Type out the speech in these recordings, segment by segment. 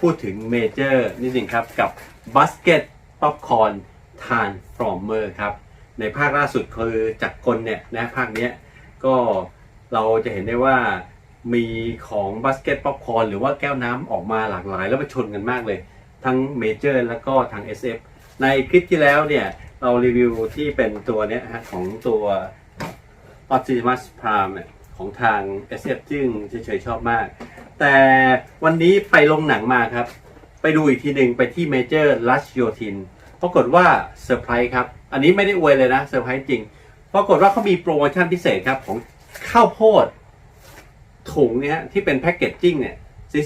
พูดถึงเมเจอร์นิดหนึ่งครับ กับบัสเก็ตป๊อปคอร์นทานฟรอมเมอร์ครับ ในภาคล่าสุดคือจากกลเนี่ยนะภาคเนี้ยก็เราจะเห็นได้ว่ามีของบัสเก็ตป๊อปคอร์นหรือว่าแก้วน้ำออกมาหลากหลาย แล้วมาชนกันมากเลย ทั้งเมเจอร์แล้วก็ทาง SF ในคลิปที่แล้วเนี่ย เรารีวิวที่เป็นตัวเนี้ยฮะของตัว Optimus Prime เนี่ยของทาง SF ซึ่งเฉยๆชอบมาก แต่วันนี้ไปลงหนังมาครับ ไปดูอีกทีหนึ่งไปที่เมเจอร์ลัชโยทินปรากฏว่าเซอร์ไพรส์ครับ อันนี้ไม่ได้อวยเลยนะเซอร์ไพรส์จริง ปรากฏว่าเขามีโปรโมชั่นพิเศษครับของข้าวโพดถุงเนี่ยที่เป็นแพ็กเกจจิ้งเนี่ย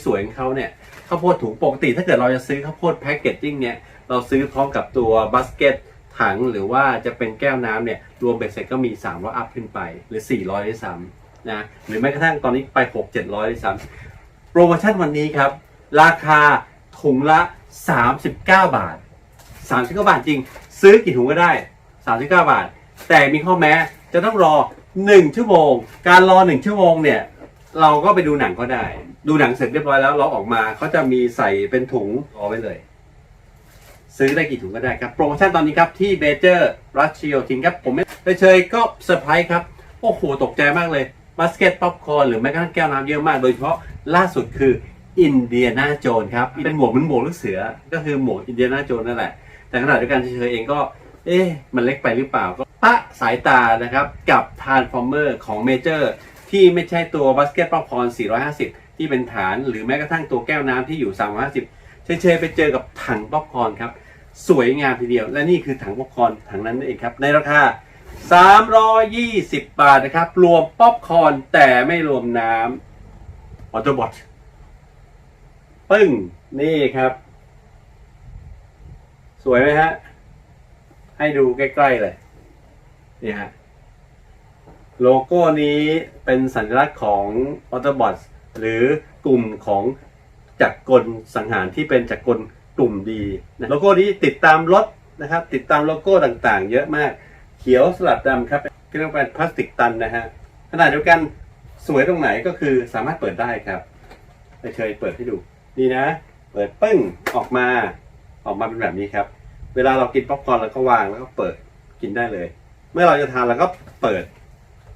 สวยๆของเขาเนี่ยข้าวโพดถุงปกติ ถ้าเกิดเราจะซื้อข้าวโพดแพ็กเกจจิ้งเนี่ยเราซื้อพร้อมกับตัวบัสเกตถังหรือว่าจะเป็นแก้วน้ำเนี่ยรวมเบ็ดเสร็จก็มี 300 อัพขึ้นไป หรือ 400ด้วยซ้ำนะหรือแม้กระทั่งตอนนี้ไป 6 700ด้วยซ้ำ โปรโมชั่นวันนี้ครับ ราคาถุงละ 39 บาท 39 บาทจริง ซื้อกี่ถุงก็ได้ 39 บาท แต่มีข้อแม้จะต้องรอ 1 ชั่วโมง การรอ 1 ชั่วโมงเนี่ย เราก็ไปดูหนังก็ได้ ดูหนังเสร็จเรียบร้อยแล้วเราออกมาเขาจะมีใส่เป็นถุงรอไว้เลย ซื้อได้กี่ถุงก็ได้ครับ โปรโมชั่นตอนนี้ครับที่เบเจอร์รัชชิโอทินครับผมไม่เฉยก็เซอร์ไพรส์ครับ โอ้โหตกใจมากเลย บาสเกตป๊อปคอร์นหรือแม้กระทั่งแก้วน้ำเยอะมาก โดยเฉพาะล่าสุดคืออินเดียนาโจนครับ เป็นหมวกเหมันหมวกลูกเสือ ก็คือหมวกอินเดียนาโจนนั่นแหละ แต่ขณะเดียวกันเฉยๆเองก็ เอ๊ะ มันเล็กไปหรือเปล่า ก็ปะสายตานะครับกับทานฟอร์เมอร์ของเมเจอร์ที่ไม่ใช่ตัวบาสเกตป๊อปคอร์น450 ที่เป็นฐาน หรือแม้กระทั่งตัวแก้วน้ำที่อยู่ 350 เฉยๆไปเจอกับถังป๊อปคอร์นครับ สวยงามทีเดียว และนี่คือถังป๊อปคอร์นถังนั้นนั่นเองครับ ในราคา 320 บาทนะครับ รวมป๊อปคอร์นแต่ไม่รวมน้ำออโตบอทปึ้ง นี่ครับ สวยไหมฮะ ให้ดูใกล้ ๆ เลย นี่ฮะ โลโก้นี้เป็นสัญลักษณ์ของ Autobots หรือกลุ่มของจักรกลสังหารที่เป็นจักรกลกลุ่มดี โลโก้นี้ติดตามรถนะครับ ติดตามโลโก้ต่างๆ เยอะมาก เขียวสลับดำครับเรียกว่าเป็นพลาสติกตันนะฮะขนาดเดียวกันสวยตรงไหนก็คือสามารถเปิดได้ครับไปเชยเปิดให้ดูนี่นะ เปิดปึ้งออกมาออกมาเป็นแบบนี้ครับ เวลาเรากินป๊อปคอร์นเราก็วางแล้วก็เปิดกินได้เลย เมื่อเราจะทานเราก็เปิด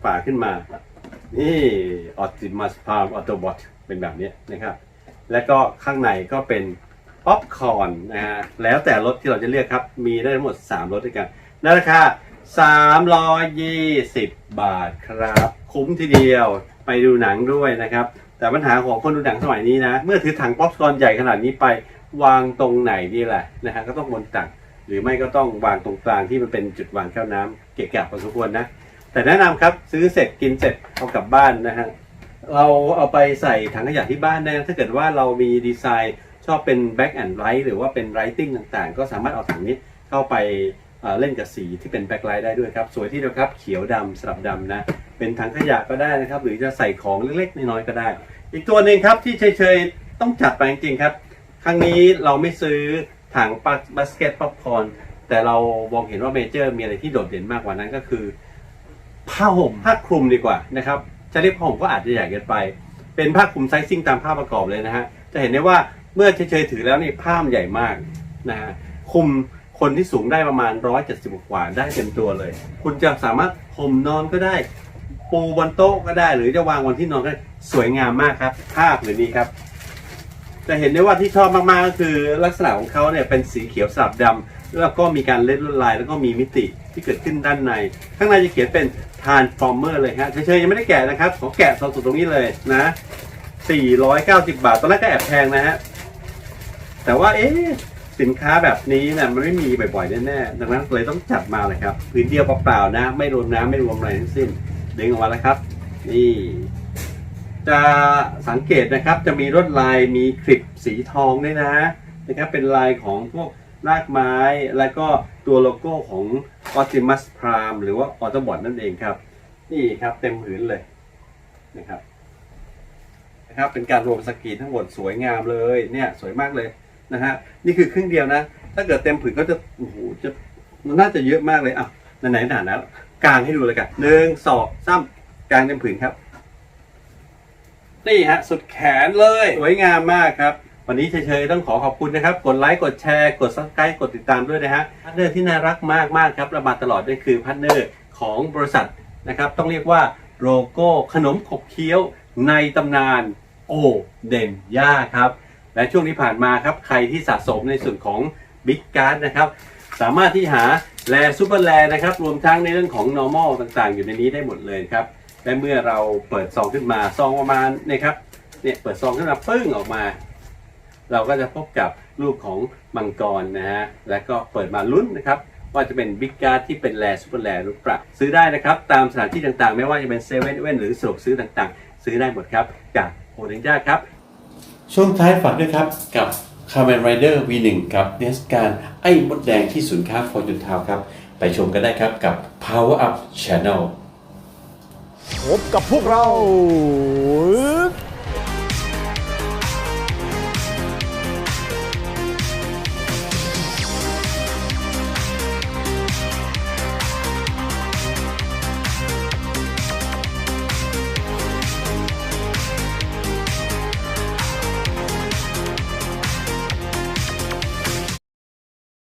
ฝาขึ้นมา นี่ Optimus Prime Autobot เป็นแบบนี้นะครับ แล้วก็ข้างในก็เป็นป๊อปคอร์นนะฮะแล้วแต่รสที่เราจะเลือกครับ มีได้ทั้งหมด 3รสด้วยกันในราคา 320 บาทครับ คุ้มทีเดียวไปดูหนังด้วยนะครับ แต่ปัญหาของคนดูหนังสมัยนี้นะ เมื่อถือถังป๊อปคอร์นใหญ่ขนาดนี้ไปวางตรงไหนนี่แหละนะฮะก็ต้องบนตัก หรือไม่ก็ต้องวางตรงกลางที่มันเป็นจุดวางแก้วน้ำเกะกะพอสมควรนะ แต่แนะนำครับซื้อเสร็จกินเสร็จเอากลับบ้านนะฮะเราเอาไปใส่ถังขยะที่บ้านได้นะถ้าเกิดว่าเรามีดีไซน์ชอบเป็น back and light หรือว่าเป็น writing ต่างๆ ก็สามารถเอาถังนี้เข้าไป เล่นกับสีที่เป็น backlight ได้ด้วยครับ สวยที่เดียวครับ เขียวดำสลับดำนะ เป็นถังขยะก็ได้นะครับ หรือจะใส่ของเล็กๆ น้อยๆก็ได้ อีกตัวหนึ่งครับที่เฉยๆ ต้องจัดไปจริงๆครับ ครั้งนี้เราไม่ซื้อถังปักบาสเกตป๊อปคอนแต่เรามองเห็นว่าเมเจอร์มีอะไรที่โดดเด่นมากกว่านั้นก็คือผ้าห่มผ้าคลุมดีกว่านะครับจะเรียกผ้าห่มก็อาจจะใหญ่เกินไป เป็นผ้าคลุมไซซิ่งตามผ้าประกอบเลยนะฮะจะเห็นได้ว่าเมื่อเฉยๆถือแล้วนี่ผ้ามันใหญ่มากนะฮะคลุม คนที่สูงได้ประมาณ 170 กว่าได้เต็มตัวเลย คุณจะสามารถห่มนอนก็ได้ ปูบนโต๊ะก็ได้ หรือจะวางบนที่นอนก็ได้สวยงามมากครับผ้าผืนนี้ครับ จะเห็นได้ว่าที่ชอบมากๆก็คือลักษณะของเขาเนี่ยเป็นสีเขียวสลับดำแล้วก็มีการเล่นลวดลาย แล้วก็มีมิติที่เกิดขึ้นด้านใน ข้างในจะเขียนเป็น Transformer เลยฮะเฉยๆยังไม่ได้แกะนะครับขอแกะสดๆตรงนี้เลยนะ 490 บาทตอนแรกก็แอบแพงนะฮะแต่ว่าเอ๊ะ สินค้าแบบนี้นะมันไม่มีบ่อยๆแน่ๆดังนั้นเลยต้องจัดมาเลยครับพื้นเดียวเปล่าๆนะ ไม่รวมน้ำไม่รวมอะไรทั้งสิ้นดึงออกมาแล้วครับ นี่ จะสังเกตนะครับ จะมีลวดลายมีคลิปสีทองด้วยนะนะครับ เป็นลายของพวกรากไม้แล้วก็ตัวโลโก้ของ Optimus Prime หรือว่า Autobot นั่นเองครับ นี่ครับเต็มผืนเลยนะครับนะครับ เป็นการรวมสกรีนทั้งหมดสวยงามเลยเนี่ยสวยมากเลย นะฮะนี่คือครึ่งเดียวนะ ถ้าเกิดเต็มผืนก็จะโอ้โหจะมันน่าจะเยอะมากเลยอะไหนๆหนาแล้วกางให้ดูเลยกันหนึ่งสองสามกางเต็มผืนครับนี่ฮะสุดแขนเลยสวยงามมากครับ วันนี้เฉยๆต้องขอขอบคุณนะครับ กดไลค์กดแชร์ กดซับสไครต์กดติดตามด้วยนะฮะพาร์ทเนอร์ที่น่ารักมากๆครับเรามาตลอดด้วยคือพาร์ทเนอร์ของบริษัทนะครับ ต้องเรียกว่าโลโก้ขนมขบเคี้ยวในตำนานโอเด่นย่าครับ และช่วงที่ผ่านมาครับใครที่สะสมในส่วนของบิ๊กการ์ดนะครับสามารถที่หาแลซูเปอร์แลนะครับรวมทั้งในเรื่องของ normal ต่างๆ อยู่ในนี้ได้หมดเลยครับและเมื่อเราเปิดซองขึ้นมาซองประมาณเนี่ยครับเนี่ยเปิดซองขึ้นมาปึ้งออกมา เราก็จะพบกับรูปของมังกรนะฮะแล้วก็เปิดมาลุ้นนะครับว่าจะเป็นบิ๊กการ์ดที่เป็นแลซูเปอร์แลหรือเปล่าซื้อได้นะครับ ตามสถานที่ต่างๆ ไม่ว่าจะเป็นเซเว่นเว่นหรือสะดวกซื้อต่างๆ ซื้อได้หมดครับจากโอเดนจ้าครับ ช่วงท้ายฝากด้วยครับ กับ c a m e n Rider V1 ครับเนสการไอ้มดแดงที่ศูนย์ค้าฟอร์จูนทาวครับ ไปชมกันได้ครับกับ Power Up Channel พบกับพวกเรา